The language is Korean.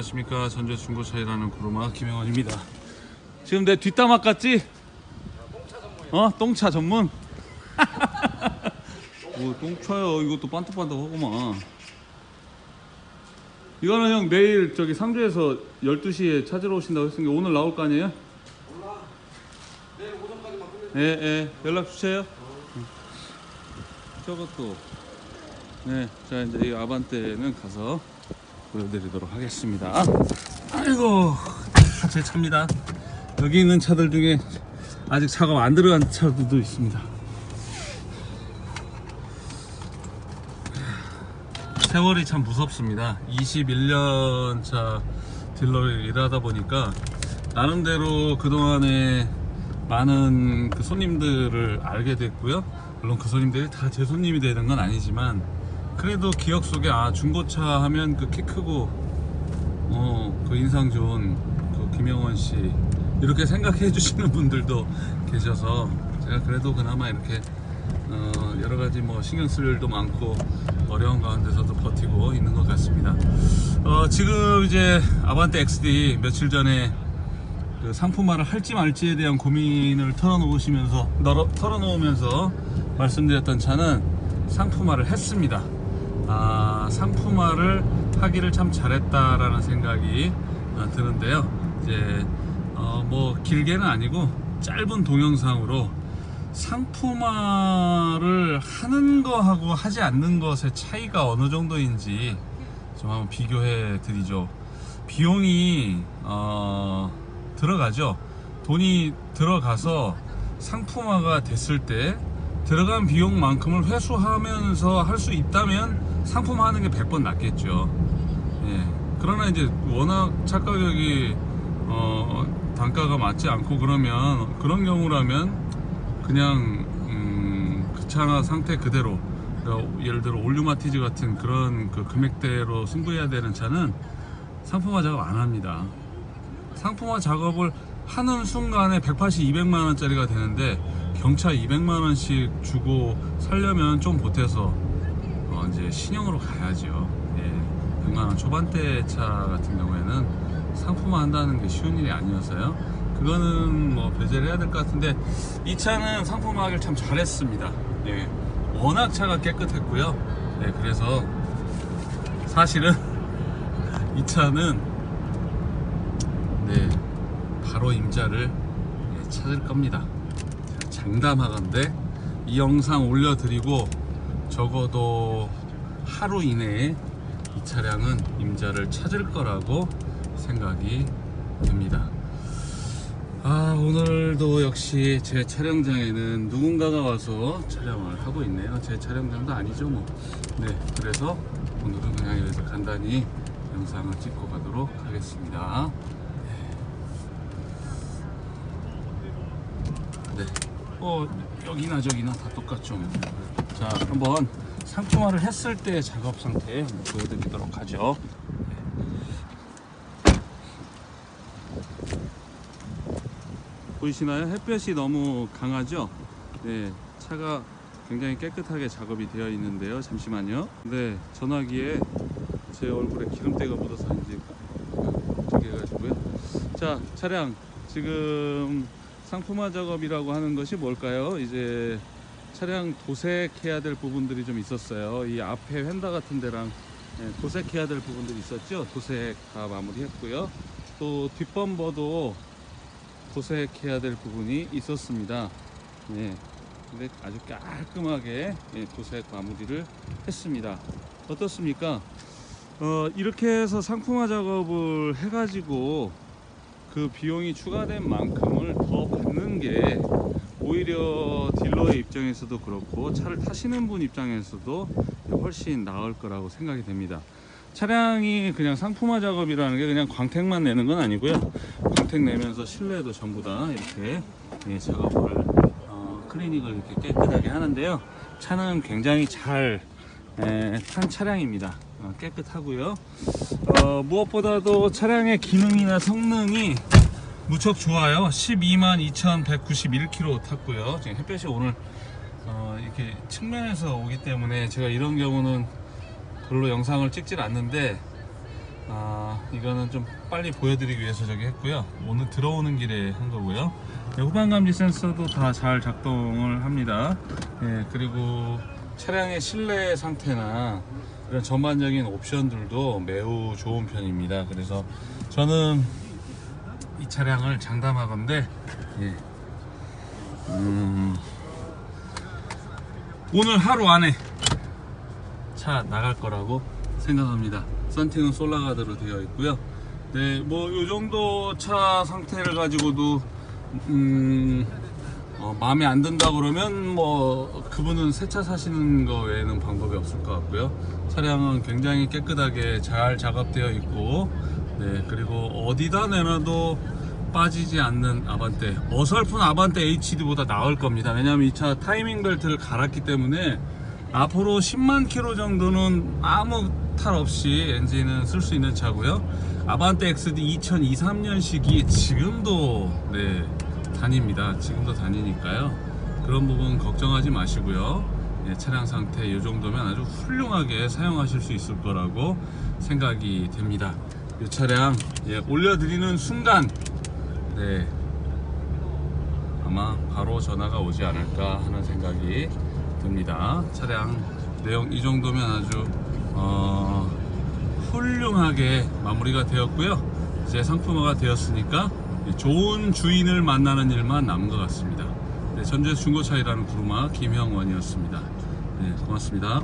안녕하십니까 전주 중고차이라는 구루마 김영원입니다 지금 내 뒷담화 같지? 어? 똥차 전문? 뭐 똥차요 이것도 반짝반짝하구만 이거는 형 내일 저기 상주에서 12시에 찾으러 오신다고 했으니까 오늘 나올 거 아니에요? 예, 예. 연락 주세요. 응. 저것도 네, 자 이제 이 아반떼는 가서 보여드리도록 하겠습니다. 아이고, 다제 차입니다. 여기 있는 차들 중에 아직 작업 안 들어간 차들도 있습니다. 세월이 참 무섭습니다. 21년 차 딜러를 일하다 보니까 나름대로 그동안에 많은 그 손님들을 알게 됐고요. 물론 그 손님들이 다 제 손님이 되는 건 아니지만 그래도 기억 속에 아 중고차 하면 그 키 크고 어 그 인상 좋은 그 김영원 씨 이렇게 생각해 주시는 분들도 계셔서 제가 그래도 그나마 이렇게 어 여러 가지 뭐 신경 쓸 일도 많고 어려운 가운데서도 버티고 있는 것 같습니다. 어 지금 이제 아반떼 XD 며칠 전에 그 상품화를 할지 말지에 대한 고민을 털어놓으시면서 털어놓으면서 말씀드렸던 차는 상품화를 했습니다. 아, 상품화를 하기를 참 잘했다라는 생각이 어, 드는데요. 이제 어, 뭐 길게는 아니고 짧은 동영상으로 상품화를 하는 거하고 하지 않는 것의 차이가 어느 정도인지 좀 한번 비교해 드리죠. 비용이 어, 들어가죠. 돈이 들어가서 상품화가 됐을 때 들어간 비용만큼을 회수하면서 할 수 있다면 상품화하는 게 100번 낫겠죠. 예. 그러나 이제 워낙 차 가격이 어, 단가가 맞지 않고 그러면 그런 경우라면 그냥 음, 그차 상태 그대로 그러니까 예를 들어 올류마티즈 같은 그런 그 금액대로 승부해야 되는 차는 상품화 작업 안 합니다. 상품화 작업을 하는 순간에 180, 200만 원짜리가 되는데 경차 200만 원씩 주고 살려면 좀 보태서 어 이제 신형으로 가야죠. 예. 100만 원 초반대 차 같은 경우에는 상품화 한다는 게 쉬운 일이 아니어서요. 그거는 뭐 배제를 해야 될 것 같은데 이 차는 상품화하기를 참 잘했습니다. 예. 워낙 차가 깨끗했고요. 네, 그래서 사실은 이 차는 네, 바로 임자를 예, 찾을 겁니다. 장담하건데 이 영상 올려드리고 적어도 하루 이내에 이 차량은 임자를 찾을 거라고 생각이 듭니다. 아 오늘도 역시 제 촬영장에는 누군가가 와서 촬영을 하고 있네요. 제 촬영장도 아니죠 뭐. 네, 그래서 오늘은 그냥 여기서 간단히 영상을 찍고 가도록 하겠습니다. 네. 어, 여기나 저기나 다 똑같죠. 뭐. 자, 한번 상품화를 했을 때 작업 상태 보여드리도록 하죠. 보이시나요? 햇볕이 너무 강하죠? 네, 차가 굉장히 깨끗하게 작업이 되어 있는데요. 잠시만요. 네, 전화기에 제 얼굴에 기름때가 묻어서 이제 저기 해가지고요. 자, 차량 지금 상품화 작업이라고 하는 것이 뭘까요? 이제 차량 도색해야 될 부분들이 좀 있었어요. 이 앞에 휀다 같은 데랑 예, 도색해야 될 부분들이 있었죠. 도색 다 마무리했고요. 또 뒷범버도 도색해야 될 부분이 있었습니다. 네. 근데 아주 깔끔하게 예, 도색 마무리를 했습니다. 어떻습니까? 어, 이렇게 해서 상품화 작업을 해가지고 그 비용이 추가된 만큼을 더 게 오히려 딜러의 입장에서도 그렇고 차를 타시는 분 입장에서도 훨씬 나을 거라고 생각이 됩니다. 차량이 그냥 상품화 작업이라는 게 그냥 광택만 내는 건 아니고요. 광택 내면서 실내도 전부 다 이렇게 예, 작업을 어, 클리닉을 이렇게 깨끗하게 하는데요. 차는 굉장히 잘 예, 탄 차량입니다. 어, 깨끗하고요. 어, 무엇보다도 차량의 기능이나 성능이 무척 좋아요. 12만 2,191km 탔고요. 지금 햇볕이 오늘 어, 이렇게 측면에서 오기 때문에 제가 이런 경우는 별로 영상을 찍질 않는데 아, 이거는 좀 빨리 보여드리기 위해서 저기 했고요. 오늘 들어오는 길에 한 거고요. 네, 후방 감지 센서도 다 잘 작동을 합니다. 예, 그리고 차량의 실내 상태나 이런 전반적인 옵션들도 매우 좋은 편입니다. 그래서 저는 이 차량을 장담하건데, 예. 음, 오늘 하루 안에 차 나갈 거라고 생각합니다. 썬팅은 솔라가드로 되어 있고요. 네, 뭐 요 정도 차 상태를 가지고도 음, 어, 마음에 안 든다 그러면 뭐 그분은 새 차 사시는 거 외에는 방법이 없을 것 같고요. 차량은 굉장히 깨끗하게 잘 작업되어 있고, 네 그리고 어디다 내놔도 빠지지 않는 아반떼. 어설픈 아반떼 HD보다 나을 겁니다. 왜냐하면 이 차 타이밍 벨트를 갈았기 때문에 앞으로 10만 킬로 정도는 아무 탈 없이 엔진은 쓸 수 있는 차고요. 아반떼 XD 2023년식이 지금도 네 다닙니다. 지금도 다니니까요. 그런 부분 걱정하지 마시고요. 예, 차량 상태 이 정도면 아주 훌륭하게 사용하실 수 있을 거라고 생각이 됩니다. 이 차량 예, 올려드리는 순간 네 아마 바로 전화가 오지 않을까 하는 생각이 듭니다. 차량 내용 이 정도면 아주 어, 훌륭하게 마무리가 되었고요. 이제 상품화가 되었으니까 좋은 주인을 만나는 일만 남은 것 같습니다. 네, 전주에서 중고차이라는 구루마 김형원이었습니다. 네, 고맙습니다.